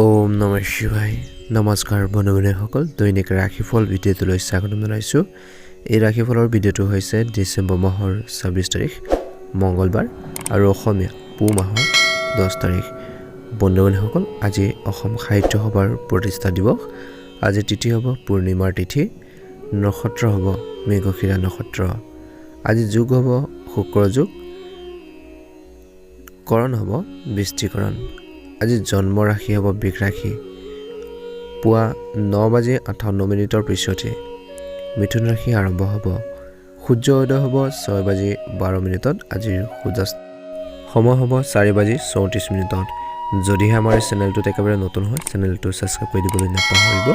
ওম নম শিৱাই নমস্কাৰ বন্ধু বান্ধৱীসকল দৈনিক ৰাশিফল ভিডিঅ'টোলৈ স্বাগতম জনাইছোঁ। এই ৰাশিফলৰ ভিডিঅ'টো হৈছে ডিচেম্বৰ মাহৰ ছাব্বিছ তাৰিখ মঙলবাৰ আৰু অসমীয়া পুহ মাহৰ দহ তাৰিখ। বন্ধু বান্ধৱীসকল আজি অসম সাহিত্য সভাৰ প্ৰতিষ্ঠা দিৱস। আজি তিথি হ'ব পূৰ্ণিমাৰ তিথি। নক্ষত্ৰ হ'ব মৃগশিৰা নক্ষত্ৰ। আজি যুগ হ'ব শুক্ৰ যুগ। কৰণ হ'ব বৃষ্টিকৰণ। আজি জন্ম ৰাশি হ'ব বৃষ ৰাশি। পুৱা ন বাজি আঠাৱন্ন মিনিটৰ পিছতে মিথুন ৰাশি আৰম্ভ হ'ব। সূৰ্য উদয় হ'ব ছয় বাজি বাৰ মিনিটত। আজিৰ সূৰ্যাস্ত সময় হ'ব চাৰি বাজি চৌত্ৰিছ মিনিটত। যদিহে আমাৰ এই চেনেলটোত একেবাৰে নতুন হয় চেনেলটো ছাবস্ক্ৰাইব কৰি দিবলৈ নাপাহৰিব।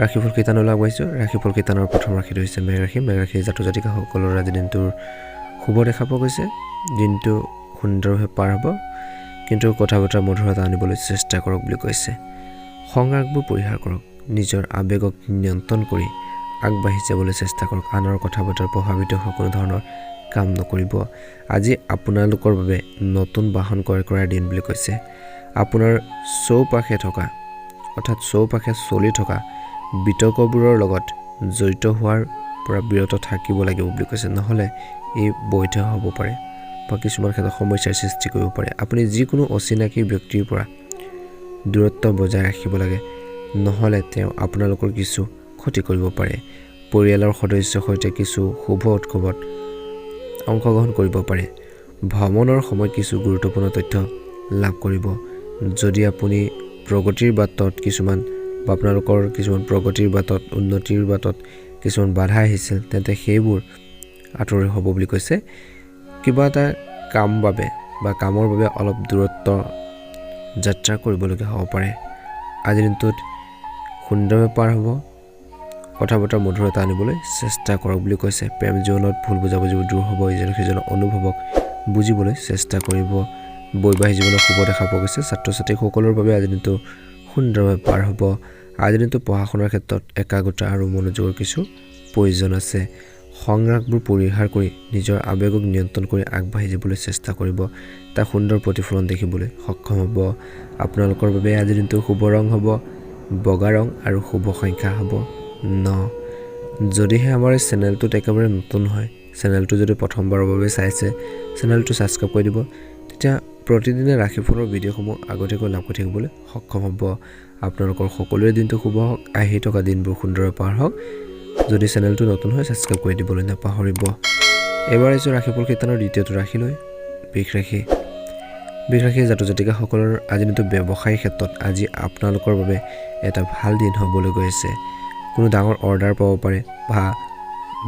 ৰাশিফল কীৰ্তনলৈ আগবাঢ়িছোঁ। ৰাশিফল কীৰ্তনৰ প্ৰথম ৰাশিটো হৈছে মেঘ ৰাশি। মেঘ জাতক জাতিকাসকলৰ আজি দিনটোৰ শুভ দেখা পোৱা গৈছে। দিনটো সুন্দৰভাৱে পাৰ হ'ব। কিন্তু কথা বতৰা মধুৰতা আনিবলৈ চেষ্টা কৰক বুলি কৈছে। সংৰাগবোৰ পৰিহাৰ কৰক। নিজৰ আৱেগক নিয়ন্ত্ৰণ কৰি আগবাঢ়ি যাবলৈ চেষ্টা কৰক। আনৰ কথা বতৰা প্ৰভাৱিত হোৱা কোনো ধৰণৰ কাম নকৰিব। আজি আপোনালোকৰ বাবে নতুন বাহন ক্ৰয় কৰাৰ দিন বুলি কৈছে। আপোনাৰ চৌপাশে থকা অৰ্থাৎ চৌপাশে চলি থকা বিতৰ্কবোৰৰ লগত জড়িত হোৱাৰ পৰা বিৰত থাকিব লাগিব বুলি কৈছে। নহ'লে ই বৈধ হ'ব পাৰে। বা কিছুমান ক্ষেত্ৰত সমস্যাৰ সৃষ্টি কৰিব পাৰে। আপুনি যিকোনো অচিনাকি ব্যক্তিৰ পৰা দূৰত্ব বজাই ৰাখিব লাগে নহ'লে তেওঁ আপোনালোকৰ কিছু ক্ষতি কৰিব পাৰে। পৰিয়ালৰ সদস্যৰ সৈতে কিছু শুভ উৎসৱত অংশগ্ৰহণ কৰিব পাৰে। ভ্ৰমণৰ সময়ত কিছু গুৰুত্বপূৰ্ণ তথ্য লাভ কৰিব। যদি আপুনি প্ৰগতিৰ বাটত কিছুমান বা আপোনালোকৰ কিছুমান প্ৰগতিৰ বাটত উন্নতিৰ বাটত কিছুমান বাধা আহিছিল তেন্তে সেইবোৰ আঁতৰি হ'ব বুলি কৈছে। কিবা এটা কাম বাবে বা কামৰ বাবে অলপ দূৰত্ব যাত্ৰা কৰিবলগীয়া হ'ব পাৰে। আজিৰ দিনটোত সুন্দৰভাৱে পাৰ হ'ব। কথা বতৰা মধুৰতা আনিবলৈ চেষ্টা কৰক বুলি কৈছে। প্ৰেম জীৱনত ভুল বুজাবুজিবোৰ দূৰ হ'ব। ইজনে সিজনৰ অনুভৱক বুজিবলৈ চেষ্টা কৰিব। বৈবাহিক জীৱনত শুভ দেখা পোৱা গৈছে। ছাত্ৰ ছাত্ৰীসকলৰ বাবে আজিৰ দিনটো সুন্দৰভাৱে পাৰ হ'ব। আজিৰ দিনটো পঢ়া শুনাৰ ক্ষেত্ৰত একাগ্ৰতা আৰু মনোযোগৰ কিছু প্ৰয়োজন আছে। সংৰাগবোৰ পৰিহাৰ কৰি নিজৰ আৱেগক নিয়ন্ত্ৰণ কৰি আগবাঢ়ি যাবলৈ চেষ্টা কৰিব তাৰ সুন্দৰ প্ৰতিফলন দেখিবলৈ সক্ষম হ'ব। আপোনালোকৰ বাবে আজিৰ দিনটো শুভ ৰং হ'ব, বগা ৰং আৰু শুভ সংখ্যা হ'ব। ন। যদিহে আমাৰ এই চেনেলটোত একেবাৰে নতুন হয়, চেনেলটো যদি প্ৰথমবাৰৰ বাবে চাইছে, চেনেলটো ছাবস্ক্ৰাইব কৰি দিব, তেতিয়া প্ৰতিদিনে ৰাশিফলৰ ভিডিঅ'সমূহ আগতীয়াকৈ লাভ কৰি থাকিবলৈ সক্ষম হ'ব। আপোনালোকৰ সকলোৰে দিনটো শুভ হওক, আহি থকা দিনবোৰ সুন্দৰভাৱে পাৰ হওক। যদি চেনেলটো নতুন হয় ছাবস্ক্ৰাইব কৰি দিবলৈ নাপাহৰিব। এইবাৰ আহিছোঁ ৰাশিফল কীৰ্তনৰ দ্বিতীয়টো ৰাশিলৈ বিষ ৰাশি বিষ ৰাশি জাতক জাতিকাসকলৰ আজি দিনটো ব্যৱসায়িক ক্ষেত্ৰত আজি আপোনালোকৰ বাবে এটা ভাল দিন হ'বলৈ গৈ আছে। কোনো ডাঙৰ অৰ্ডাৰ পাব পাৰে বা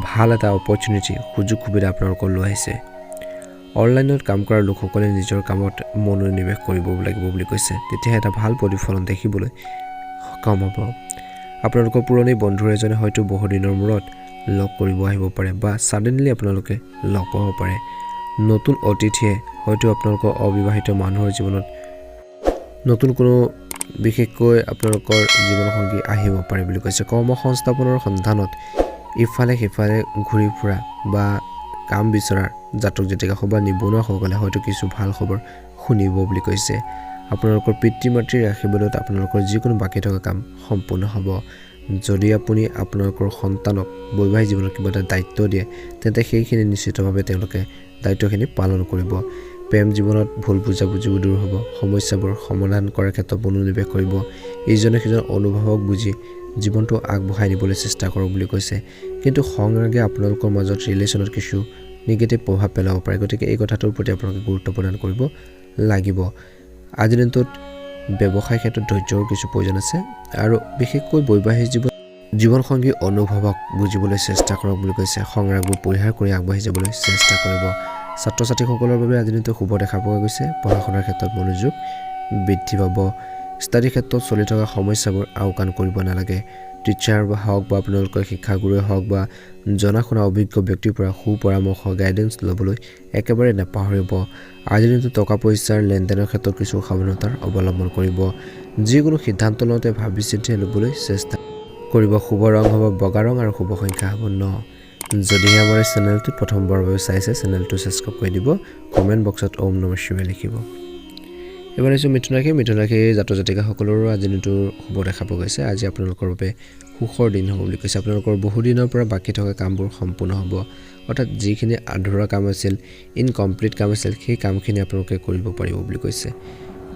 ভাল এটা অপৰচুনিটি সুযোগ সুবিধা আপোনালোকৰ লৈ আহিছে। অনলাইনত কাম কৰা লোকসকলে নিজৰ কামত মনোনিৱেশ কৰিব লাগিব বুলি কৈছে। তেতিয়াহে এটা ভাল প্ৰতিফলন দেখিবলৈ সক্ষম হ'ব। আপোনালোকৰ পুৰণি বন্ধু এজনে হয়তো বহুদিনৰ মূৰত লগ কৰিব আহিব পাৰে বা ছাডেনলি আপোনালোকে লগ পাব পাৰে। নতুন অতিথিয়ে হয়তো আপোনালোকৰ অবিবাহিত মানুহৰ জীৱনত নতুন কোনো বিশেষকৈ আপোনালোকৰ জীৱনসংগী আহিব পাৰে বুলি কৈছে। কৰ্ম সংস্থাপনৰ সন্ধানত ইফালে সিফালে ঘূৰি ফুৰা বা কাম বিচৰাৰ জাতক জাতিকাসকল বা নিবনুৱাসকলে হয়তো কিছু ভাল খবৰ শুনিব বুলি কৈছে। আপোনালোকৰ পিতৃ মাতৃৰ আশীৰ্বাদত আপোনালোকৰ যিকোনো বাকী থকা কাম সম্পূৰ্ণ হ'ব। যদি আপুনি আপোনালোকৰ সন্তানক বৈবাহিক জীৱনত কিবা এটা দায়িত্ব দিয়ে তেন্তে সেইখিনি নিশ্চিতভাৱে তেওঁলোকে দায়িত্বখিনি পালন কৰিব। প্ৰেম জীৱনত ভুল বুজাবুজিবোৰ দূৰ হ'ব। সমস্যাবোৰ সমাধান কৰাৰ ক্ষেত্ৰত মনোনিৱেশ কৰিব। ইজনে সিজনৰ অনুভৱক বুজি জীৱনটো আগবঢ়াই নিবলৈ চেষ্টা কৰক বুলি কৈছে। কিন্তু সংৰাগে আপোনালোকৰ মাজত ৰিলেশ্যনত কিছু নিগেটিভ প্ৰভাৱ পেলাব পাৰে। গতিকে এই কথাটোৰ প্ৰতি আপোনালোকে গুৰুত্ব প্ৰদান কৰিব লাগিব। আজিৰ দিনটোত ব্যৱসায় ক্ষেত্ৰত ধৈৰ্যৰ কিছু প্ৰয়োজন আছে আৰু বিশেষকৈ বৈবাহিক জীৱন জীৱনসংগী অনুভৱক বুজিবলৈ চেষ্টা কৰক বুলি কৈছে। সংৰাগবোৰ পৰিহাৰ কৰি আগবাঢ়ি যাবলৈ চেষ্টা কৰিব। ছাত্ৰ ছাত্ৰীসকলৰ বাবে আজিৰ দিনটো শুভ দেখা পোৱা গৈছে। পঢ়া শুনাৰ ক্ষেত্ৰত মনোযোগ বৃদ্ধি পাব। ষ্টাডিৰ ক্ষেত্ৰত চলি থকা সমস্যাবোৰ আওকাণ কৰিব নালাগে। টিচাৰ হওক বা আপোনালোকৰ শিক্ষাগুৰুৱে হওক বা জনা শুনা অভিজ্ঞ ব্যক্তিৰ পৰা সুপৰামৰ্শ গাইডেঞ্চ ল'বলৈ একেবাৰে নাপাহৰিব। আজিৰ দিনটো টকা পইচাৰ লেনদেনৰ ক্ষেত্ৰত কিছু সাৱধানতাৰ অৱলম্বন কৰিব। যিকোনো সিদ্ধান্ত লওঁতে ভাবি চিন্তি ল'বলৈ চেষ্টা কৰিব। শুভ ৰং হ'ব বগা ৰং আৰু শুভ সংখ্যা হ'ব ন। যদিহে আমাৰ চেনেলটো প্ৰথমবাৰৰ বাবে চাইছে চেনেলটো ছাবস্ক্ৰাইব কৰি দিব। কমেণ্ট বক্সত ওম নম শিৱাই লিখিব। এবাৰ আহিছোঁ মিথুন ৰাশি মিথুন ৰাশি জাতক জাতিকাসকলৰো আজি দিনটোৰ শুভ দেখা পোৱা গৈছে। আজি আপোনালোকৰ বাবে সুখৰ দিন হ'ব বুলি কৈছে। আপোনালোকৰ বহুদিনৰ পৰা বাকী থকা কামবোৰ সম্পূৰ্ণ হ'ব। অৰ্থাৎ যিখিনি আধৰুৱা কাম আছিল ইনকমপ্লিট কাম আছিল সেই কামখিনি আপোনালোকে কৰিব পাৰিব বুলি কৈছে।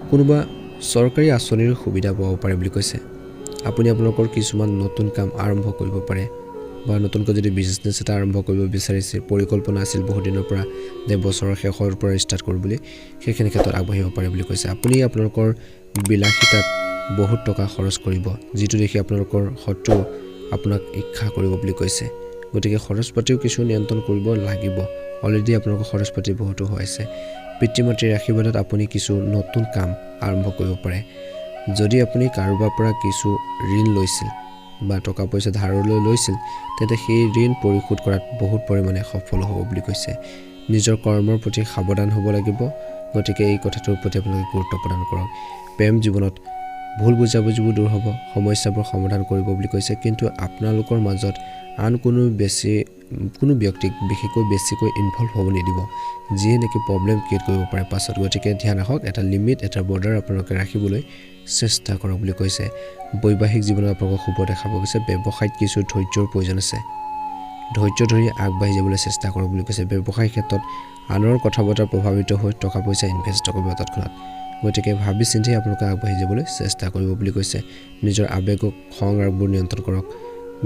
কোনোবা চৰকাৰী আঁচনিৰ সুবিধা পাব পাৰে বুলি কৈছে। আপুনি আপোনালোকৰ কিছুমান নতুন কাম আৰম্ভ কৰিব পাৰে। বা নতুনকৈ যদি বিজনেছ এটা আৰম্ভ কৰিব বিচাৰিছে পৰিকল্পনা আছিল বহুদিনৰ পৰা যে বছৰৰ শেষৰ পৰা ষ্টাৰ্ট কৰোঁ বুলি সেইখিনি ক্ষেত্ৰত আগবাঢ়িব পাৰে বুলি কৈছে। আপুনি আপোনালোকৰ বিলাসিতাত বহুত টকা খৰচ কৰিব যিটো দেখি আপোনালোকৰ শত্ৰু আপোনাক ঈৰ্ষা কৰিব বুলি কৈছে। গতিকে খৰচ পাতিও কিছু নিয়ন্ত্ৰণ কৰিব লাগিব। অলৰেডি আপোনালোকৰ খৰচ পাতি বহুতো হৈ আছে। পিতৃ মাতৃৰ আশীৰ্বাদত আপুনি কিছু নতুন কাম আৰম্ভ কৰিব পাৰে। যদি আপুনি কাৰোবাৰ পৰা কিছু ঋণ লৈছিল বা টকা পইচা ধাৰলৈ লৈছিল তেন্তে সেই ঋণ পৰিশোধ কৰাত বহুত পৰিমাণে সফল হ'ব বুলি কৈছে। নিজৰ কৰ্মৰ প্ৰতি সাৱধান হ'ব লাগিব গতিকে এই কথাটোৰ প্ৰতি আপোনালোকে গুৰুত্ব প্ৰদান কৰক। প্ৰেম জীৱনত ভুল বুজাবুজিবোৰ দূৰ হ'ব সমস্যাবোৰ সমাধান কৰিব বুলি কৈছে কিন্তু আপোনালোকৰ মাজত আন কোনো বেছি কোনো ব্যক্তিক বিশেষকৈ বেছিকৈ ইনভলভ হ'ব নিদিব। যিয়ে নেকি প্ৰব্লেম ক্ৰিয়েট কৰিব পাৰে। পাছত গতিকে ধ্যান ৰাখক এটা লিমিট এটা বৰ্ডাৰ আপোনালোকে ৰাখিবলৈ চেষ্টা কৰক বুলি কৈছে। বৈবাহিক জীৱনত আপোনালোকক শুভ দেখা পোৱা গৈছে। ব্যৱসায়ত কিছু ধৈৰ্যৰ প্ৰয়োজন আছে। ধৈৰ্য ধৰি আগবাঢ়ি যাবলৈ চেষ্টা কৰক বুলি কৈছে। ব্যৱসায়ৰ ক্ষেত্ৰত আনৰ কথা বতৰা প্ৰভাৱিত হৈ টকা পইচা ইনভেষ্ট কৰিব তৎক্ষণাত। গতিকে ভাবি চিন্তি আপোনালোকে আগবাঢ়ি যাবলৈ চেষ্টা কৰিব বুলি কৈছে। নিজৰ আৱেগক খং ৰাগবোৰ নিয়ন্ত্ৰণ কৰক।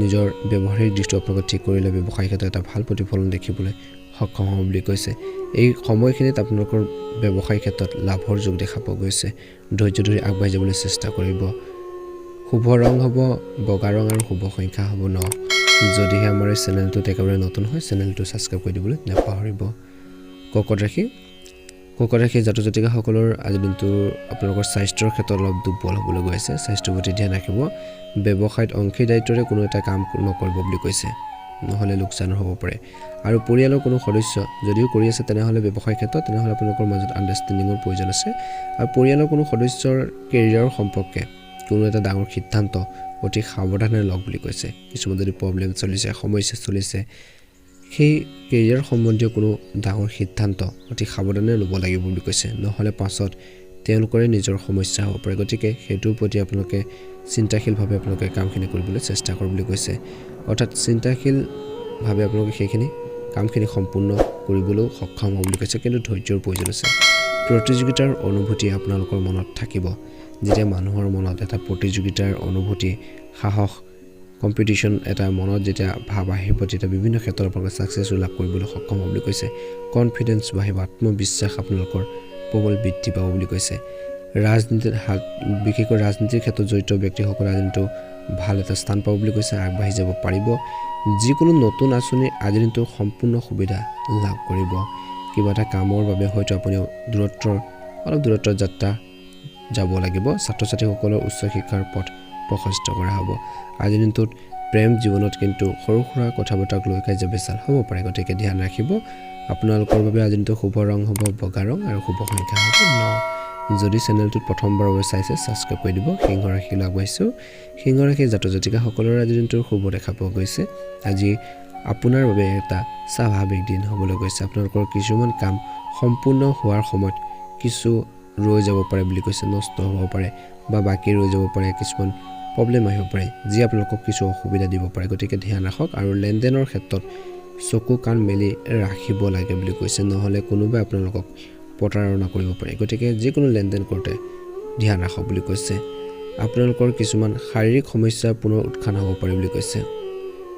নিজৰ ব্যৱহাৰিক দিশটো আপোনালোকে ঠিক কৰিলে ব্যৱসায়িক ক্ষেত্ৰত এটা ভাল প্ৰতিফলন দেখিবলৈ সক্ষম হ'ব বুলি কৈছে। এই সময়খিনিত আপোনালোকৰ ব্যৱসায়িক ক্ষেত্ৰত লাভৰ যোগ দেখা পোৱা গৈছে। ধৈৰ্য ধৰি আগবাঢ়ি যাবলৈ চেষ্টা কৰিব। শুভ ৰং হ'ব বগা ৰং আৰু শুভ সংখ্যা হ'ব ন। যদিহে আমাৰ এই চেনেলটোত একেবাৰে নতুন হয় চেনেলটো ছাবস্ক্ৰাইব কৰি দিবলৈ নাপাহৰিব। কৰ্কট ৰাশি কৰ্কট ৰাশি জাতক জাতিকাসকলৰ আজিৰ দিনটো আপোনালোকৰ স্বাস্থ্যৰ ক্ষেত্ৰত অলপ দুৰ্বল হ'বলৈ গৈ আছে। স্বাস্থ্যৰ প্ৰতি ধ্যান ৰাখিব। ব্যৱসায়ত অংশীদাৰিত্বৰে কোনো এটা কাম নকৰিব বুলি কৈছে। নহ'লে লোকচান হ'ব পাৰে। আৰু পৰিয়ালৰ কোনো সদস্য যদিও কৰি আছে, তেনেহ'লে ব্যৱসায়িক ক্ষেত্ৰত তেনেহ'লে আপোনালোকৰ মাজত আণ্ডাৰষ্টেণ্ডিঙৰ প্ৰয়োজন আছে। আৰু পৰিয়ালৰ কোনো সদস্যৰ কেৰিয়াৰৰ সম্পৰ্কে কোনো এটা ডাঙৰ সিদ্ধান্ত অতি সাৱধানে লওক বুলি কৈছে। কিছুমান যদি প্ৰব্লেম চলিছে, সমস্যা চলিছে সেই কেৰিয়াৰ সম্বন্ধীয় কোনো ডাঙৰ সিদ্ধান্ত অতি সাৱধানে ল'ব লাগিব বুলি কৈছে। নহ'লে পাছত তেওঁলোকৰে নিজৰ সমস্যা হ'ব পাৰে। গতিকে সেইটোৰ প্ৰতি আপোনালোকে চিন্তাশীলভাৱে আপোনালোকে কামখিনি কৰিবলৈ চেষ্টা কৰক বুলি কৈছে। অৰ্থাৎ চিন্তাশীলভাৱে আপোনালোকে সেইখিনি কামখিনি সম্পূৰ্ণ কৰিবলৈও সক্ষম হ'ব বুলি কৈছে। কিন্তু ধৈৰ্যৰ প্ৰয়োজন আছে। প্ৰতিযোগিতাৰ অনুভূতি আপোনালোকৰ মনত থাকিব। যেতিয়া মানুহৰ মনত এটা প্ৰতিযোগিতাৰ অনুভূতি সাহস কম্পিটিশ্যন এটা মনত যেতিয়া ভাৱ আহিব তেতিয়া বিভিন্ন ক্ষেত্ৰত আপোনালোকে ছাকচেছো লাভ কৰিবলৈ সক্ষম হ'ব বুলি কৈছে কনফিডেঞ্চ বাঢ়িব আত্মবিশ্বাস আপোনালোকৰ প্ৰবল বৃদ্ধি পাব বুলি কৈছে। ৰাজনীতিত হাত বিশেষকৈ ৰাজনীতিৰ ক্ষেত্ৰত জড়িত ব্যক্তিসকলে আজিৰ দিনটো ভাল এটা স্থান পাব বুলি কৈছে আগবাঢ়ি যাব পাৰিব। যিকোনো নতুন আঁচনি আজিৰ দিনটো সম্পূৰ্ণ সুবিধা লাভ কৰিব। কিবা এটা কামৰ বাবে হয়তো আপুনি দূৰত্বৰ অলপ দূৰত্বৰ যাত্ৰা যাব লাগিব। ছাত্ৰ ছাত্ৰীসকলৰ উচ্চ শিক্ষাৰ পথ প্ৰশস্ত কৰা হ'ব। আজিৰ দিনটোত প্ৰেম জীৱনত কিন্তু সৰু সুৰা কথা বতৰাক লৈ কাৰ্য বেচাল হ'ব পাৰে। গতিকে ধ্যান ৰাখিব। আপোনালোকৰ বাবে আজিৰ দিনটো শুভ ৰং হ'ব বগা ৰং আৰু শুভ সংখ্যা হ'ব ন। যদি চেনেলটোত প্ৰথমবাৰৰ বাবে চাইছে ছাবস্ক্ৰাইব কৰি দিব। সিংহ ৰাশিলৈ আগবাঢ়িছোঁ। সিংহ ৰাশিৰ জাতক জাতিকাসকলৰ আজিৰ দিনটোৰ শুভ দেখা পোৱা গৈছে। আজি আপোনাৰ বাবে এটা স্বাভাৱিক দিন হ'বলৈ গৈছে। আপোনালোকৰ কিছুমান কাম সম্পূৰ্ণ হোৱাৰ সময়ত কিছু ৰৈ যাব পাৰে বুলি কৈছে নষ্ট হ'ব পাৰে বা বাকী ৰৈ যাব পাৰে। কিছুমান প্ৰব্লেম আহিব পাৰে যি আপোনালোকক কিছু অসুবিধা দিব পাৰে। গতিকে ধ্যান ৰাখক আৰু লেনদেনৰ ক্ষেত্ৰত চকু কাণ মেলি ৰাখিব লাগে বুলি কৈছে নহ'লে কোনোবাই আপোনালোকক প্ৰতাৰণা কৰিব পাৰে। গতিকে যিকোনো লেনদেন কৰোঁতে ধ্যান ৰাখক বুলি কৈছে। আপোনালোকৰ কিছুমান শাৰীৰিক সমস্যা পুনৰ উৎখান হ'ব পাৰে বুলি কৈছে।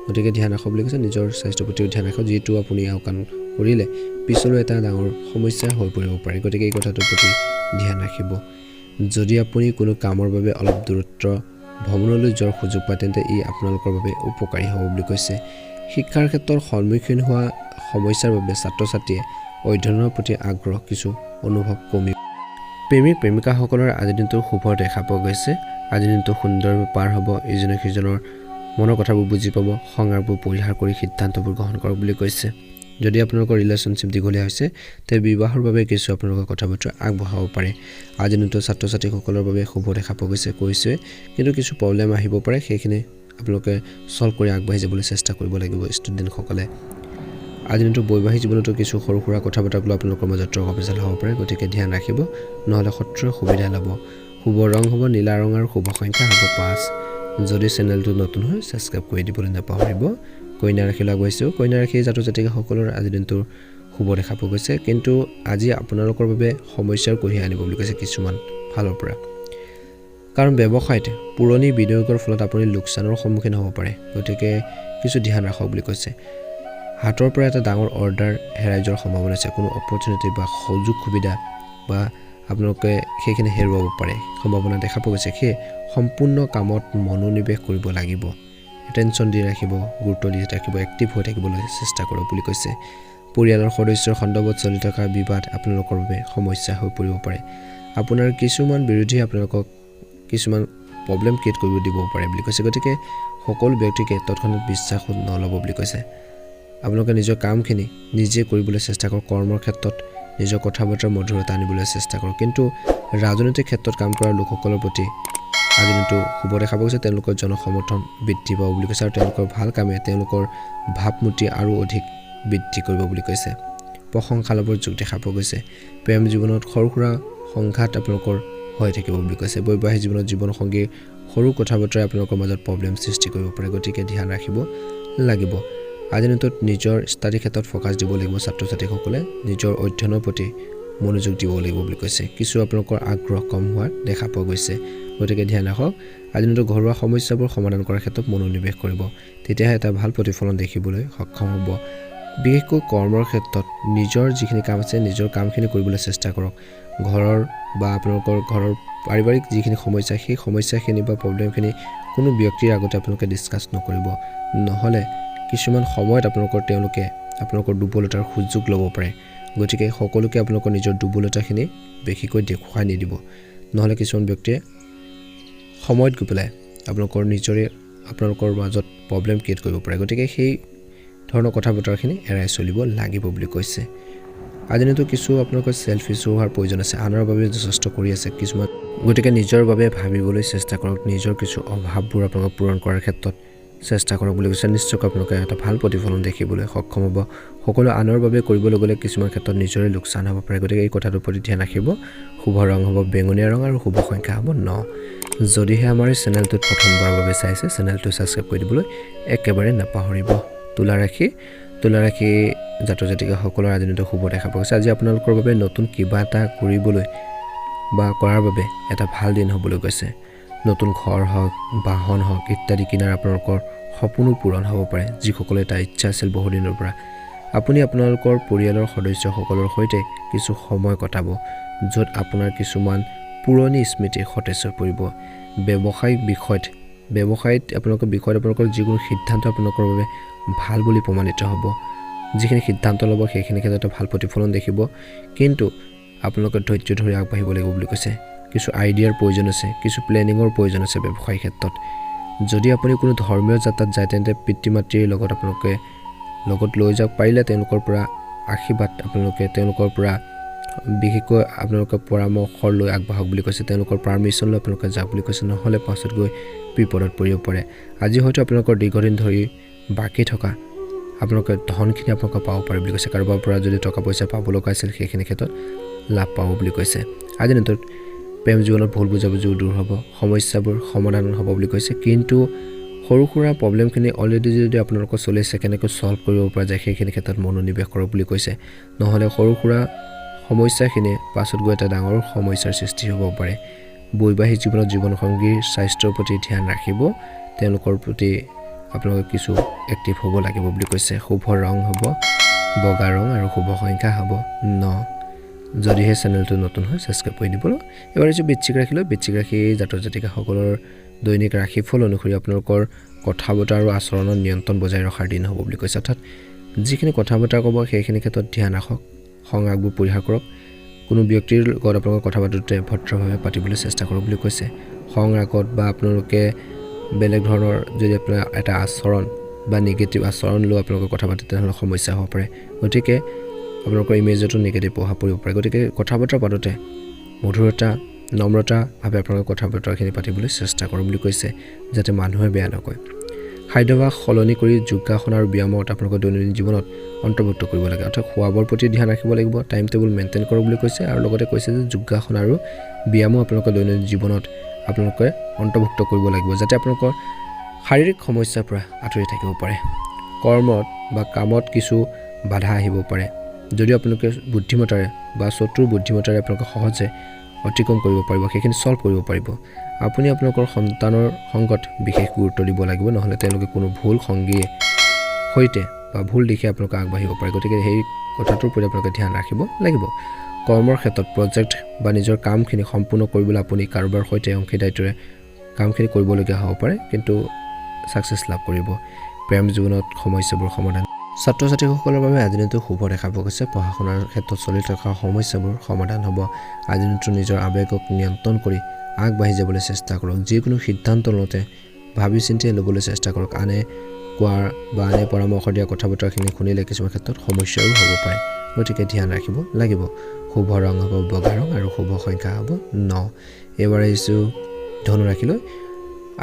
গতিকে ধ্যান ৰাখক বুলি কৈছে নিজৰ স্বাস্থ্যৰ প্ৰতিও ধ্যান ৰাখক। যিটো আপুনি আওকাণ কৰিলে পিছলৈ এটা ডাঙৰ সমস্যা হৈ পৰিব পাৰে। গতিকে এই কথাটোৰ প্ৰতি ধ্যান ৰাখিব। যদি আপুনি কোনো কামৰ বাবে অলপ দূৰত্ব ভ্ৰমণলৈ যোৱাৰ সুযোগ পায় তেন্তে ই আপোনালোকৰ বাবে উপকাৰী হ'ব বুলি কৈছে। শিক্ষাৰ ক্ষেত্ৰত সন্মুখীন হোৱা সমস্যাৰ বাবে ছাত্ৰ ছাত্ৰীয়ে অধ্যয়নৰ প্ৰতি আগ্ৰহ কিছু অনুভৱ কমি প্ৰেমিক প্ৰেমিকাসকলৰ আজিৰ দিনটো শুভ দেখা পোৱা গৈছে। আজিৰ দিনটো সুন্দৰভাৱে পাৰ হ'ব ইজনে সিজনৰ মনৰ কথাবোৰ বুজি পাব সংগ্ৰামবোৰ পৰিহাৰ কৰি সিদ্ধান্তবোৰ গ্ৰহণ কৰক বুলি কৈছে। যদি আপোনালোকৰ ৰিলেশ্যনশ্বিপ দীঘলীয়া হৈছে তে বিবাহৰ বাবে কিছু আপোনালোকৰ কথা বতৰা আগবঢ়াব পাৰে। আজিৰ দিনটো ছাত্ৰ ছাত্ৰীসকলৰ বাবে শুভ দেখা পোৱা গৈছে কৈছোৱে। কিন্তু কিছু প্ৰব্লেম আহিব পাৰে সেইখিনি আপোনালোকে ছল্ভ কৰি আগবাঢ়ি যাবলৈ চেষ্টা কৰিব লাগিব ষ্টুডেণ্টসকলে আজিৰ দিনটো বৈবাহিক জীৱনতো কিছু সৰু সুৰা কথা বতৰাক লৈ আপোনালোকৰ মাজত তৰ্ক পেচাল হ'ব পাৰে গতিকে ধ্যান ৰাখিব নহ'লে শত্ৰুৱে সুবিধা ল'ব। শুভ ৰং হ'ব নীলা ৰং আৰু শুভ সংখ্যা হ'ব পাঁচ। যদি চেনেলটো নতুন হয় ছাবস্ক্ৰাইব কৰি দিবলৈ নাপাহৰিব। কন্যা ৰাশিলৈ আগুৱাইছোঁ কন্যা ৰাশি জাতক জাতিকাসকলৰ আজিৰ দিনটোৰ শুভ দেখা পোৱা গৈছে। কিন্তু আজি আপোনালোকৰ বাবে সমস্যাৰ কঢ়িয়াই আনিব বুলি কৈছে কিছুমান ফালৰ পৰা। কাৰণ ব্যৱসায়ত পুৰণি বিনিয়োগৰ ফলত আপুনি লোকচানৰ সন্মুখীন হ'ব পাৰে। গতিকে কিছু ধ্যান ৰাখক বুলি কৈছে। হাতৰ পৰা এটা ডাঙৰ অৰ্ডাৰ হেৰাই যোৱাৰ সম্ভাৱনা আছে। কোনো অপৰচুনিটি বা সুযোগ সুবিধা বা আপোনালোকে সেইখিনি হেৰুৱাব পাৰে। সম্ভাৱনা দেখা পোৱা গৈছে। সেয়ে সম্পূৰ্ণ কামত মনোনিৱেশ কৰিব লাগিব। এটেনশ্যন দি ৰাখিব গুৰুত্ব দি ৰাখিব এক্টিভ হৈ থাকিবলৈ চেষ্টা কৰক বুলি কৈছে। পৰিয়ালৰ সদস্যৰ সন্দৰ্ভত চলি থকা বিবাদ আপোনালোকৰ বাবে সমস্যা হৈ পৰিব পাৰে। আপোনাৰ কিছুমান বিৰোধীয়ে আপোনালোকক কিছুমান প্ৰব্লেম ক্ৰিয়েট কৰিব দিব পাৰে বুলি কৈছে। গতিকে সকলো ব্যক্তিকে তৎক্ষণাত বিশ্বাসত নল'ব বুলি কৈছে। আপোনালোকে নিজৰ কামখিনি নিজে কৰিবলৈ চেষ্টা কৰক। কৰ্মৰ ক্ষেত্ৰত নিজৰ কথা বতৰাৰ মধুৰতা আনিবলৈ চেষ্টা কৰক। কিন্তু ৰাজনৈতিক ক্ষেত্ৰত কাম কৰা লোকসকলৰ প্ৰতি আজি দিনটো শুভ দেখা গৈছে। তেওঁলোকৰ জনসমৰ্থন বৃদ্ধি পাব বুলি কৈছে আৰু তেওঁলোকৰ ভাল কামে তেওঁলোকৰ ভাৱমূৰ্তি আৰু অধিক বৃদ্ধি কৰিব বুলি কৈছে। প্ৰশংসা লাভৰ যোগ দেখা পোৱা গৈছে। প্ৰেম জীৱনত সৰু সুৰা সংঘাত আপোনালোকৰ হৈ থাকিব বুলি কৈছে। বৈবাহিক জীৱনত জীৱনসংগীৰ সৰু কথা বতৰাই আপোনালোকৰ মাজত প্ৰব্লেম সৃষ্টি কৰিব পাৰে। গতিকে ধ্যান ৰাখিব লাগিব। আজিৰ দিনটোত নিজৰ ষ্টাডি ক্ষেত্ৰত ফ'কাছ দিব লাগিব। ছাত্ৰ ছাত্ৰীসকলে নিজৰ অধ্যয়নৰ প্ৰতি মনোযোগ দিব লাগিব বুলি কৈছে। কিছু আপোনালোকৰ আগ্ৰহ কম হোৱা দেখা পোৱা গৈছে। গতিকে ধ্যান ৰাখক। আজিৰ দিনটো ঘৰুৱা সমস্যাবোৰ সমাধান কৰাৰ ক্ষেত্ৰত মনোনিৱেশ কৰিব। তেতিয়াহে এটা ভাল প্ৰতিফলন দেখিবলৈ সক্ষম হ'ব। বিশেষকৈ কৰ্মৰ ক্ষেত্ৰত নিজৰ যিখিনি কাম আছে নিজৰ কামখিনি কৰিবলৈ চেষ্টা কৰক। ঘৰৰ বা আপোনালোকৰ ঘৰৰ পাৰিবাৰিক যিখিনি সমস্যা সেই সমস্যাখিনি বা প্ৰব্লেমখিনি কোনো ব্যক্তিৰ আগতে আপোনালোকে ডিছকাছ নকৰিব। নহ'লে কিছুমান সময়ত আপোনালোকৰ তেওঁলোকে আপোনালোকৰ দুৰ্বলতাৰ সুযোগ ল'ব পাৰে। গতিকে সকলোকে আপোনালোকৰ নিজৰ দুৰ্বলতাখিনি বেছিকৈ দেখুৱাই নিদিব। নহ'লে কিছুমান ব্যক্তিয়ে সময়ত গৈ পেলাই আপোনালোকৰ নিজৰে আপোনালোকৰ মাজত প্ৰব্লেম ক্ৰিয়েট কৰিব পাৰে। গতিকে সেই ধৰণৰ কথা বতৰাখিনি এৰাই চলিব লাগিব বুলি কৈছে। আজি দিনটো কিছু আপোনালোকৰ চেল্ফিছ হোৱাৰ প্ৰয়োজন আছে। আনৰ বাবে যথেষ্ট কৰি আছে কিছুমান। গতিকে নিজৰ বাবে ভাবিবলৈ চেষ্টা কৰক। নিজৰ কিছু অভাৱবোৰ আপোনালোকে পূৰণ কৰাৰ ক্ষেত্ৰত। চেষ্টা কৰক বুলি কৈছে। নিশ্চয়কৈ আপোনালোকে এটা ভাল প্ৰতিফলন দেখিবলৈ সক্ষম হ'ব। সকলো আনৰ বাবে কৰিবলৈ গ'লে কিছুমান ক্ষেত্ৰত নিজৰে লোকচান হ'ব পাৰে। গতিকে এই কথাটোৰ প্ৰতি ধ্যান ৰাখিব। শুভ ৰং হ'ব বেঙুনীয়া ৰং আৰু শুভ সংখ্যা হ'ব ন। যদিহে আমাৰ এই চেনেলটোত প্ৰথমবাৰৰ বাবে চাইছে চেনেলটো ছাবস্ক্ৰাইব কৰি দিবলৈ একেবাৰে নাপাহৰিব। তুলা ৰাশি তুলা ৰাশি জাতক জাতিকাসকলৰ আজি দিনটো শুভ দেখা পোৱা গৈছে। আজি আপোনালোকৰ বাবে নতুন কিবা এটা কৰিবলৈ বা কৰাৰ বাবে এটা ভাল দিন হ'বলৈ গৈছে। নতুন ঘৰ হওক বাহন হওক ইত্যাদি কিনাৰ আপোনালোকৰ সপোনো পূৰণ হ'ব পাৰে যিসকলে এটা ইচ্ছা আছিল বহুদিনৰ পৰা। আপুনি আপোনালোকৰ পৰিয়ালৰ সদস্যসকলৰ সৈতে কিছু সময় কটাব য'ত আপোনাৰ কিছুমান পুৰণি স্মৃতি সতেজ হৈ পৰিব। ব্যৱসায়িক বিষয়ত ব্যৱসায়ত আপোনালোকৰ বিষয়ত আপোনালোকৰ যিকোনো সিদ্ধান্ত আপোনালোকৰ বাবে ভাল বুলি প্ৰমাণিত হ'ব। যিখিনি সিদ্ধান্ত ল'ব সেইখিনি ক্ষেত্ৰত ভাল প্ৰতিফলন দেখিব। কিন্তু আপোনালোকে ধৈৰ্য ধৰি আগবাঢ়িব লাগিব বুলি কৈছে। কিছু আইডিয়াৰ প্ৰয়োজন আছে কিছু প্লেনিঙৰ প্ৰয়োজন আছে ব্যৱসায়িক ক্ষেত্ৰত। যদি আপুনি কোনো ধৰ্মীয় যাত্ৰাত যায় তেন্তে পিতৃ মাতৃৰ লগত আপোনালোকে লগত লৈ যাওক পাৰিলে তেওঁলোকৰ পৰা আশীৰ্বাদ আপোনালোকে তেওঁলোকৰ পৰা বিশেষকৈ আপোনালোকে পৰামৰ্শ লৈ আগবাঢ়ক বুলি কৈছে তেওঁলোকৰ পাৰ্মিশ্যন লৈ আপোনালোকে যাওক বুলি কৈছে নহ'লে পাছত গৈ বিপদত পৰিব পাৰে। আজি হয়তো আপোনালোকৰ দীৰ্ঘদিন ধৰি বাকী থকা আপোনালোকে ধনখিনি আপোনালোকে পাব পাৰে বুলি কৈছে কাৰোবাৰ পৰা যদি টকা পইচা পাব লগা আছিল সেইখিনি ক্ষেত্ৰত লাভ পাব বুলি কৈছে। আজিৰ দিনটোত প্ৰেম জীৱনত ভুল বুজাবুজিও দূৰ হ'ব সমস্যাবোৰ সমাধান হ'ব বুলি কৈছে। কিন্তু সৰু সুৰা প্ৰব্লেমখিনি অলৰেডি যদি আপোনালোকৰ চলি আছে কেনেকৈ ছল্ভ কৰিব পৰা যায় সেইখিনি ক্ষেত্ৰত মনোনিৱেশ কৰক বুলি কৈছে। নহ'লে সৰু সুৰা সমস্যাখিনিয়ে পাছত গৈ এটা ডাঙৰ সমস্যাৰ সৃষ্টি হ'ব পাৰে। বৈবাহিক জীৱনত জীৱনসংগীৰ স্বাস্থ্যৰ প্ৰতি ধ্যান ৰাখিব তেওঁলোকৰ প্ৰতি আপোনালোকে কিছু এক্টিভ হ'ব লাগিব বুলি কৈছে। শুভ ৰং হ'ব বগা ৰং আৰু শুভ সংখ্যা হ'ব। ন যদিহে চেনেলটো নতুন হয় ছাবস্ক্ৰাইব কৰি দিবলৈ। এবাৰ হৈছে বৃশ্চিক ৰাশিলৈ বৃশ্চিক ৰাশি জাতক জাতিকাসকলৰ দৈনিক ৰাশিফল অনুসৰি আপোনালোকৰ কথা বতৰা আৰু আচৰণত নিয়ন্ত্ৰণ বজাই ৰখাৰ দিন হ'ব বুলি কৈছে। অৰ্থাৎ যিখিনি কথা বতৰা ক'ব সেইখিনি ক্ষেত্ৰত ধ্যান ৰাখক খং আগবোৰ পৰিহাৰ কৰক। কোনো ব্যক্তিৰ লগত আপোনালোকে কথা পাতোঁতে ভদ্ৰভাৱে পাতিবলৈ চেষ্টা কৰক বুলি কৈছে। খং ৰাগত বা আপোনালোকে বেলেগ ধৰণৰ যদি আপোনাৰ এটা আচৰণ বা নিগেটিভ আচৰণ লৈ আপোনালোকে কথা পাতে তেনেহ'লে সমস্যা হ'ব পাৰে। গতিকে আপোনালোকৰ ইমেজতো নিগেটিভ প্ৰভাৱ পৰিব পাৰে। গতিকে কথা বতৰা পাতোঁতে মধুৰতা নম্ৰতাভাৱে আপোনালোকে কথা বতৰাখিনি পাতিবলৈ চেষ্টা কৰক বুলি কৈছে যাতে মানুহে বেয়া নকয়। খাদ্যাভ্যাস সলনি কৰি যোগাসন আৰু ব্যায়ামত আপোনালোকৰ দৈনন্দিন জীৱনত অন্তৰ্ভুক্ত কৰিব লাগে। অৰ্থাৎ খোৱা বোৱাৰ প্ৰতি ধ্যান ৰাখিব লাগিব টাইম টেবুল মেইনটেইন কৰক বুলি কৈছে আৰু লগতে কৈছে যে যোগাসন আৰু ব্যায়ামো আপোনালোকৰ দৈনন্দিন জীৱনত আপোনালোকে অন্তৰ্ভুক্ত কৰিব লাগিব যাতে আপোনালোকৰ শাৰীৰিক সমস্যাৰ পৰা আঁতৰি থাকিব পাৰে। কৰ্মত বা কামত কিছু বাধা আহিব পাৰে। যদিও আপোনালোকে বুদ্ধিমত্তাৰে বা চতুৰ বুদ্ধিমত্তাৰে আপোনালোকে সহজে অতিক্ৰম কৰিব পাৰিব সেইখিনি ছল্ভ কৰিব পাৰিব। আপুনি আপোনালোকৰ সন্তানৰ সংগত বিশেষ গুৰুত্ব দিব লাগিব নহ'লে তেওঁলোকে কোনো ভুল সংগীয়ে সৈতে বা ভুল দিশে আপোনালোকে আগবাঢ়িব পাৰে। গতিকে সেই কথাটোৰ প্ৰতি আপোনালোকে ধ্যান ৰাখিব লাগিব। কৰ্মৰ ক্ষেত্ৰত প্ৰজেক্ট বা নিজৰ কামখিনি সম্পূৰ্ণ কৰিবলৈ আপুনি কাৰোবাৰ সৈতে অংশীদাৰিত্বৰে কামখিনি কৰিবলগীয়া হ'ব পাৰে কিন্তু ছাকচেছ লাভ কৰিব। প্ৰেম জীৱনত সমস্যাবোৰ সমাধান ছাত্ৰ ছাত্ৰীসকলৰ বাবে আজি দিনটো শুভ দেখা পোৱা গৈছে। পঢ়া শুনাৰ ক্ষেত্ৰত চলি থকা সমস্যাবোৰ সমাধান হ'ব। আজি দিনটো নিজৰ আৱেগক নিয়ন্ত্ৰণ কৰি আগবাঢ়ি যাবলৈ চেষ্টা কৰক। যিকোনো সিদ্ধান্ত লওঁতে ভাবি চিন্তি ল'বলৈ চেষ্টা কৰক। আনে কোৱাৰ বা আনে পৰামৰ্শ দিয়া কথা বতৰাখিনি শুনিলে কিছুমান ক্ষেত্ৰত সমস্যাও হ'ব পাৰে। গতিকে ধ্যান ৰাখিব লাগিব। শুভ ৰং হ'ব বগা ৰং আৰু শুভ সংখ্যা হ'ব ন। এইবাৰ আহিছোঁ ধনু ৰাখিলৈ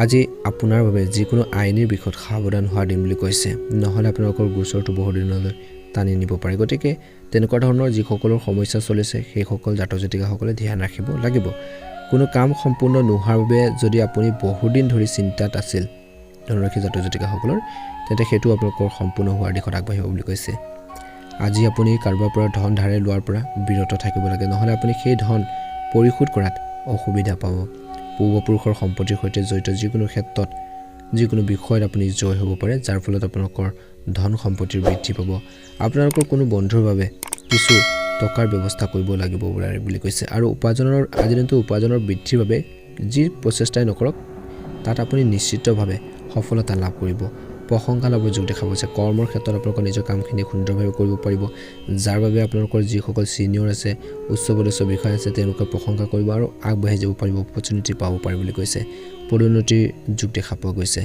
আজি আপোনাৰ বাবে যিকোনো আইনীৰ বিষয়ত সাৱধান হোৱা দিম বুলি কৈছে। নহ'লে আপোনালোকৰ গোচৰটো বহুদিনলৈ টানি নিব পাৰে। গতিকে তেনেকুৱা ধৰণৰ যিসকলৰ সমস্যা চলিছে সেইসকল জাতক জাতিকাসকলে ধ্যান ৰাখিব লাগিব। কোনো কাম সম্পূৰ্ণ নোহোৱাৰ বাবে যদি আপুনি বহুদিন ধৰি চিন্তাত আছিল ধনুৰাশি জাতক জাতিকাসকলৰ তেন্তে সেইটো আপোনালোকৰ সম্পূৰ্ণ হোৱাৰ দিশত আগবাঢ়িব বুলি কৈছে। আজি আপুনি কাৰোবাৰ পৰা ধন ধাৰে লোৱাৰ পৰা বিৰত থাকিব লাগে। নহ'লে আপুনি সেই ধন পৰিশোধ কৰাত অসুবিধা পাব। পূৰ্বপুৰুষৰ সম্পত্তিৰ সৈতে জড়িত যিকোনো ক্ষেত্ৰত যিকোনো বিষয়ত আপুনি জয় হ'ব পাৰে যাৰ ফলত আপোনালোকৰ ধন সম্পত্তিৰ বৃদ্ধি পাব। আপোনালোকৰ কোনো বন্ধুৰ বাবে কিছু টকাৰ ব্যৱস্থা কৰিব লাগিব বুলি- কৈছে। আৰু উপাৰ্জনৰ আজি দিনটো উপাৰ্জনৰ বৃদ্ধিৰ বাবে যি প্ৰচেষ্টাই নকৰক তাত আপুনি নিশ্চিতভাৱে সফলতা লাভ কৰিব। প্ৰশংসা লাভৰ যোগ দেখা গৈছে। কৰ্মৰ ক্ষেত্ৰত আপোনালোকৰ নিজৰ কামখিনি সুন্দৰভাৱে কৰিব পাৰিব। যাৰ বাবে আপোনালোকৰ যিসকল ছিনিয়ৰ আছে উচ্চ পদস্থ বিষয়া আছে তেওঁলোকে প্ৰশংসা কৰিব আৰু আগবাঢ়ি যাব পাৰিব অপৰচুনিটি পাব পাৰে বুলি কৈছে। পদোন্নতিৰ যুগ দেখা পোৱা গৈছে।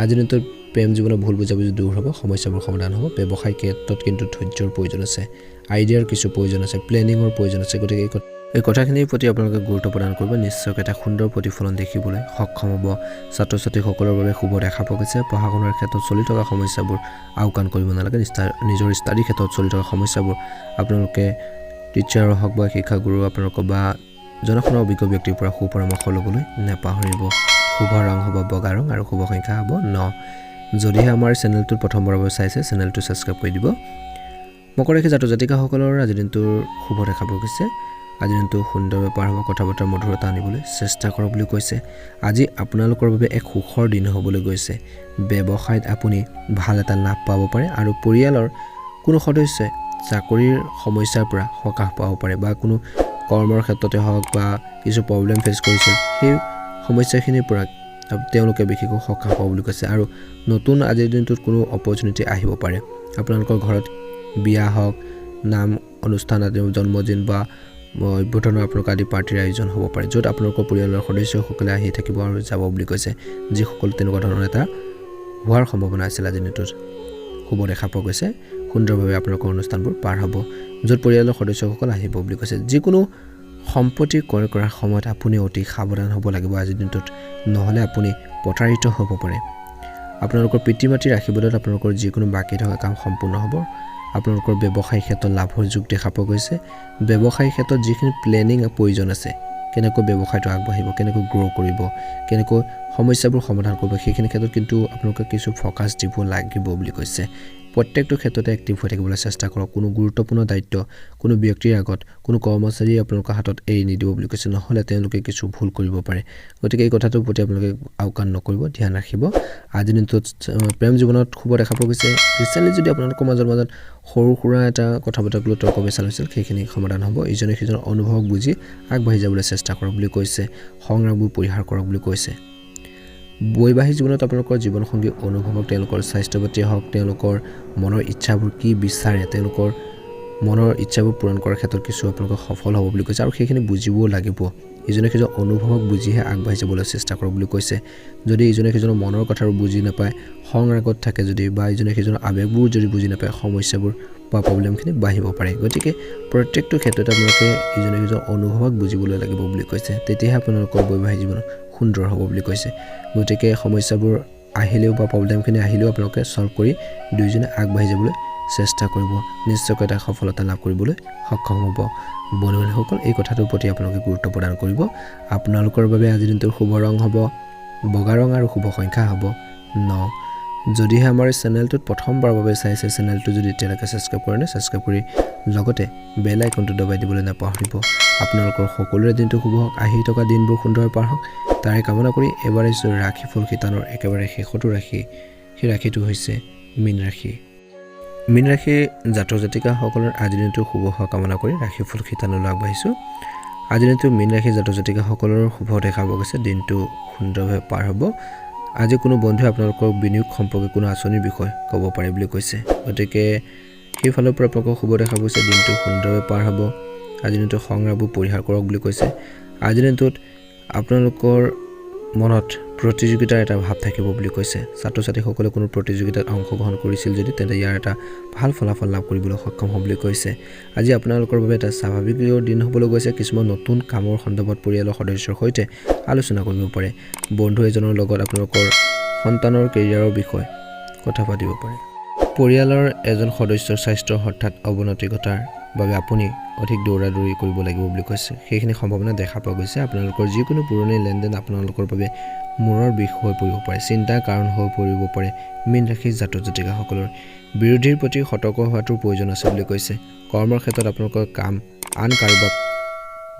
আজিৰ দিনটোত প্ৰেম জীৱনৰ ভুল বুজাবুজি দূৰ হ'ব সমস্যাবোৰ সমাধান হ'ব ব্যৱসায় ক্ষেত্ৰত কিন্তু ধৈৰ্যৰ প্ৰয়োজন আছে। আইডিয়াৰ কিছু প্ৰয়োজন আছে প্লেনিঙৰ প্ৰয়োজন আছে গতিকে এই কথা এই কথাখিনিৰ প্ৰতি আপোনালোকে গুৰুত্ব প্ৰদান কৰিব। নিশ্চয়কৈ এটা সুন্দৰ প্ৰতিফলন দেখিবলৈ সক্ষম হ'ব। ছাত্ৰ ছাত্ৰীসকলৰ বাবে শুভ দেখা পোৱা গৈছে। পঢ়া শুনাৰ ক্ষেত্ৰত চলি থকা সমস্যাবোৰ আওকাণ কৰিব নালাগে। নিজৰ ষ্টাডিৰ ক্ষেত্ৰত চলি থকা সমস্যাবোৰ আপোনালোকে টিচাৰৰ হওক বা শিক্ষাগুৰু আপোনালোকৰ বা জনা শুনা অভিজ্ঞ ব্যক্তিৰ পৰা সুপৰামৰ্শ ল'বলৈ নেপাহৰিব। শুভ ৰং হ'ব বগা ৰং আৰু শুভ সংখ্যা হ'ব ন। যদিহে আমাৰ চেনেলটোত প্ৰথমবাৰৰ বাবে চাইছে চেনেলটো ছাবস্ক্ৰাইব কৰি দিব। মকৰ ৰাশি জাতক জাতিকাসকলৰ আজিৰ দিনটোৰ শুভ দেখা পোৱা গৈছে। আজিৰ দিনটো সুন্দৰভাৱে পাৰ হ'ব কথা বতৰা মধুৰতা আনিবলৈ চেষ্টা কৰক বুলি কৈছে। আজি আপোনালোকৰ বাবে এক সুখৰ দিন হ'বলৈ গৈছে। ব্যৱসায়ত আপুনি ভাল এটা লাভ পাব পাৰে আৰু পৰিয়ালৰ কোনো সদস্যই চাকৰিৰ সমস্যাৰ পৰা সকাহ পাব পাৰে বা কোনো কৰ্মৰ ক্ষেত্ৰতে হওক বা কিছু প্ৰব্লেম ফেচ কৰিছিল সেই সমস্যাখিনিৰ পৰা তেওঁলোকে বিশেষকৈ সকাহ পাব বুলি কৈছে আৰু নতুন আজিৰ দিনটোত কোনো অপৰচুনিটি আহিব পাৰে। আপোনালোকৰ ঘৰত বিয়া হওক নাম অনুষ্ঠান আদি জন্মদিন বা অভ্যৰ্থনৰ আপোনালোকৰ আদি পাৰ্টিৰ আয়োজন হ'ব পাৰে য'ত আপোনালোকৰ পৰিয়ালৰ সদস্যসকলে আহি থাকিব আৰু যাব বুলি কৈছে যিসকল তেনেকুৱা ধৰণৰ এটা হোৱাৰ সম্ভাৱনা আছিল আজিৰ দিনটোত। শুভ দেখা পোৱা গৈছে। সুন্দৰভাৱে আপোনালোকৰ অনুষ্ঠানবোৰ পাৰ হ'ব য'ত পৰিয়ালৰ সদস্যসকল আহিব বুলি কৈছে। যিকোনো সম্পত্তি ক্ৰয় কৰাৰ সময়ত আপুনি অতি সাৱধান হ'ব লাগিব আজিৰ দিনটোত নহ'লে আপুনি প্ৰতাৰিত হ'ব পাৰে। আপোনালোকৰ পিতৃ মাতৃৰ আশীৰ্বাদত আপোনালোকৰ যিকোনো বাকী থকা কাম সম্পূৰ্ণ হ'ব। আপোনালোকৰ ব্যৱসায়িক ক্ষেত্ৰত লাভৰ যুগ দেখা পোৱা গৈছে। ব্যৱসায়িক ক্ষেত্ৰত যিখিনি প্লেনিং প্ৰয়োজন আছে কেনেকৈ ব্যৱসায়টো আগবাঢ়িব কেনেকৈ গ্ৰ' কৰিব কেনেকৈ সমস্যাবোৰ সমাধান কৰিব সেইখিনি ক্ষেত্ৰত কিন্তু আপোনালোকে কিছু ফ'কাছ দিব লাগিব বুলি কৈছে। প্ৰত্যেকটো ক্ষেত্ৰতে এক্টিভ হৈ থাকিবলৈ চেষ্টা কৰক। কোনো গুৰুত্বপূৰ্ণ দায়িত্ব কোনো ব্যক্তিৰ আগত কোনো কৰ্মচাৰী আপোনালোকৰ হাতত এৰি নিদিব বুলি কৈছে নহ'লে তেওঁলোকে কিছু ভুল কৰিব পাৰে। গতিকে এই কথাটোৰ প্ৰতি আপোনালোকে আওকাণ নকৰিব ধ্যান ৰাখিব। আজিৰ দিনটোত প্ৰেম জীৱনত শুভ দেখা পোৱা গৈছে। ৰিচেণ্টলি যদি আপোনালোকৰ মাজত মাজত সৰু সুৰা এটা কথা বতৰাক লৈ তৰ্ক বিচাৰ হৈছিল সেইখিনি সমাধান হ'ব। ইজনে সিজনৰ অনুভৱক বুজি আগবাঢ়ি যাবলৈ চেষ্টা কৰক বুলি কৈছে। সংগ্ৰামবোৰ পৰিহাৰ কৰক বুলি কৈছে। বৈবাহিক জীৱনত আপোনালোকৰ জীৱনসংগী অনুভৱক তেওঁলোকৰ স্বাস্থ্য পাতি হওক তেওঁলোকৰ মনৰ ইচ্ছাবোৰ কি বিচাৰে তেওঁলোকৰ মনৰ ইচ্ছাবোৰ পূৰণ কৰাৰ ক্ষেত্ৰত কিছু আপোনালোকে সফল হ'ব বুলি কৈছে আৰু সেইখিনি বুজিবও লাগিব। ইজনে সিজনৰ অনুভৱক বুজিহে আগবাঢ়ি যাবলৈ চেষ্টা কৰক বুলি কৈছে। যদি ইজনে সিজনৰ মনৰ কথাবোৰ বুজি নাপায় খং ৰাগত থাকে যদি বা ইজনে সিজনৰ আৱেগবোৰ যদি বুজি নাপায় সমস্যাবোৰ বা প্ৰব্লেমখিনি বাঢ়িব পাৰে। গতিকে প্ৰত্যেকটো ক্ষেত্ৰতে আপোনালোকে ইজনে সিজনৰ অনুভৱক বুজিবলৈ লাগিব বুলি কৈছে। তেতিয়াহে আপোনালোকৰ বৈবাহিক জীৱন সুন্দৰ হ'ব বুলি কৈছে। গতিকে সমস্যাবোৰ আহিলেও বা প্ৰব্লেমখিনি আহিলেও আপোনালোকে ছল্ভ কৰি দুয়োজনে আগবাঢ়ি যাবলৈ চেষ্টা কৰিব। নিশ্চয়কৈ এটা সফলতা লাভ কৰিবলৈ সক্ষম হ'ব। বন্ধু বান্ধৱীসকল এই কথাটোৰ প্ৰতি আপোনালোকে গুৰুত্ব প্ৰদান কৰিব। আপোনালোকৰ বাবে আজিৰ দিনটোৰ শুভ ৰং হ'ব বগা ৰং আৰু শুভ সংখ্যা হ'ব। ন। যদিহে আমাৰ এই চেনেলটোত প্ৰথমবাৰৰ বাবে চাইছে চেনেলটো যদি এতিয়ালৈকে ছাবস্ক্ৰাইব কৰে নাই ছাবস্ক্ৰাইব কৰি লগতে বেল আইকনটো দবাই দিবলৈ নাপাহৰিব। আপোনালোকৰ সকলোৰে দিনটো শুভ হওক আহি থকা দিনবোৰ সুন্দৰভাৱে পাৰ হওক। তাৰে কামনা কৰি এবাৰ আহিছোঁ ৰাশি ফুল শিতানৰ একেবাৰে শেষতো ৰাশি সেই ৰাশিটো হৈছে মীন ৰাশি মীন ৰাশিৰ জাতক জাতিকাসকলৰ আজিৰ দিনটো শুভ হোৱা কামনা কৰি ৰাশি ফুল শিতানলৈ আগবাঢ়িছোঁ। আজিৰ দিনটো মীন ৰাশি জাতক জাতিকাসকলৰ শুভ দেখা পোৱা গৈছে। দিনটো সুন্দৰভাৱে পাৰ হ'ব। আজি কোনো বন্ধুৱে আপোনালোকৰ বিনিয়োগ সম্পৰ্কে কোনো আঁচনিৰ বিষয়ে ক'ব পাৰে বুলি কৈছে। গতিকে সেইফালৰ পৰা আপোনালোকক শুভ দেখা গৈছে। দিনটো সুন্দৰভাৱে পাৰ হ'ব। আজিৰ দিনটো সংগ্ৰামবোৰ পৰিহাৰ কৰক বুলি কৈছে। আজিৰ দিনটোত আপোনালোকৰ মনত প্ৰতিযোগিতাৰ এটা ভাৱ থাকিব বুলি কৈছে। ছাত্ৰ ছাত্ৰীসকলে কোনো প্ৰতিযোগিতাত অংশগ্ৰহণ কৰিছিল যদি তেন্তে ইয়াৰ এটা ভাল ফলাফল লাভ কৰিবলৈ সক্ষম হ'ব বুলি কৈছে। আজি আপোনালোকৰ বাবে এটা স্বাভাৱিক দিন হ'বলৈ গৈছে। কিছুমান নতুন কামৰ সন্দৰ্ভত পৰিয়ালৰ সদস্যৰ সৈতে আলোচনা কৰিব পাৰে। বন্ধু এজনৰ লগত আপোনালোকৰ সন্তানৰ কেৰিয়াৰৰ বিষয়ে কথা পাতিব পাৰে। পৰিয়ালৰ এজন সদস্যৰ স্বাস্থ্যৰ হঠাৎ অৱনতি ঘটাৰ বাবে আপুনি অধিক দৌৰা দৌৰি কৰিব লাগিব বুলি কৈছে। সেইখিনি সম্ভাৱনা দেখা পোৱা গৈছে। আপোনালোকৰ যিকোনো পুৰণি লেনদেন আপোনালোকৰ বাবে মূৰৰ বিষ হৈ পৰিব পাৰে। চিন্তাৰ কাৰণ হৈ পৰিব পাৰে। মীন ৰাশিৰ জাতক জাতিকাসকলৰ বিৰোধীৰ প্ৰতি সতৰ্ক হোৱাটোৰ প্ৰয়োজন আছে বুলি কৈছে। কৰ্মৰ ক্ষেত্ৰত আপোনালোকৰ কাম আন কাৰোবাক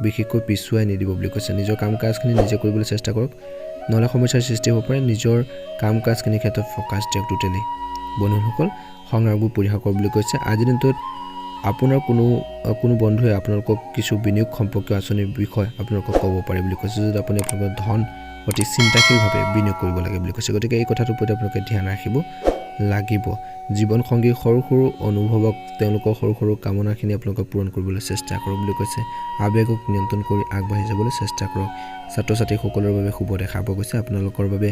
বিশেষকৈ পিছুৱাই নিদিব বুলি কৈছে। নিজৰ কাম কাজখিনি নিজে কৰিবলৈ চেষ্টা কৰক। নহ'লে সমস্যাৰ সৃষ্টি হ'ব পাৰে। নিজৰ কাম কাজখিনিৰ ক্ষেত্ৰত ফ'কাছ দিয়ক টোটেলি বন্ধুসকল সংগ্ৰামবোৰ পৰিহাৰ কৰক বুলি কৈছে। আজিৰ দিনটোত আপোনাৰ কোনো কোনো বন্ধুৱে আপোনালোকক কিছু বিনিয়োগ সম্পৰ্কীয় আঁচনিৰ বিষয়ে আপোনালোকক ক'ব পাৰে বুলি কৈছে যদি আপুনি আপোনালোকৰ ধন অতি চিন্তাশীলভাৱে বিনিয়োগ কৰিব লাগে বুলি কৈছে। গতিকে এই কথাটোৰ প্ৰতি আপোনালোকে ধ্যান ৰাখিব লাগিব। জীৱনসংগীৰ সৰু সৰু অনুভৱক তেওঁলোকৰ সৰু সৰু কামনাখিনি আপোনালোকে পূৰণ কৰিবলৈ চেষ্টা কৰক বুলি কৈছে। আৱেগক নিয়ন্ত্ৰণ কৰি আগবাঢ়ি যাবলৈ চেষ্টা কৰক। ছাত্ৰ ছাত্ৰীসকলৰ বাবে শুভ দেখা পোৱা গৈছে। আপোনালোকৰ বাবে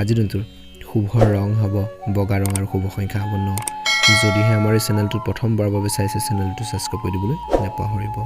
আজিৰ দিনটোৰ শুভ ৰং হ'ব। বগা ৰং আৰু শুভ সংখ্যা হ'ব ন? যদিহে আমাৰ এই চেনেলটোত প্ৰথমবাৰৰ বাবে চাইছে চেনেলটো ছাবস্ক্ৰাইব কৰি দিবলৈ নাপাহৰিব।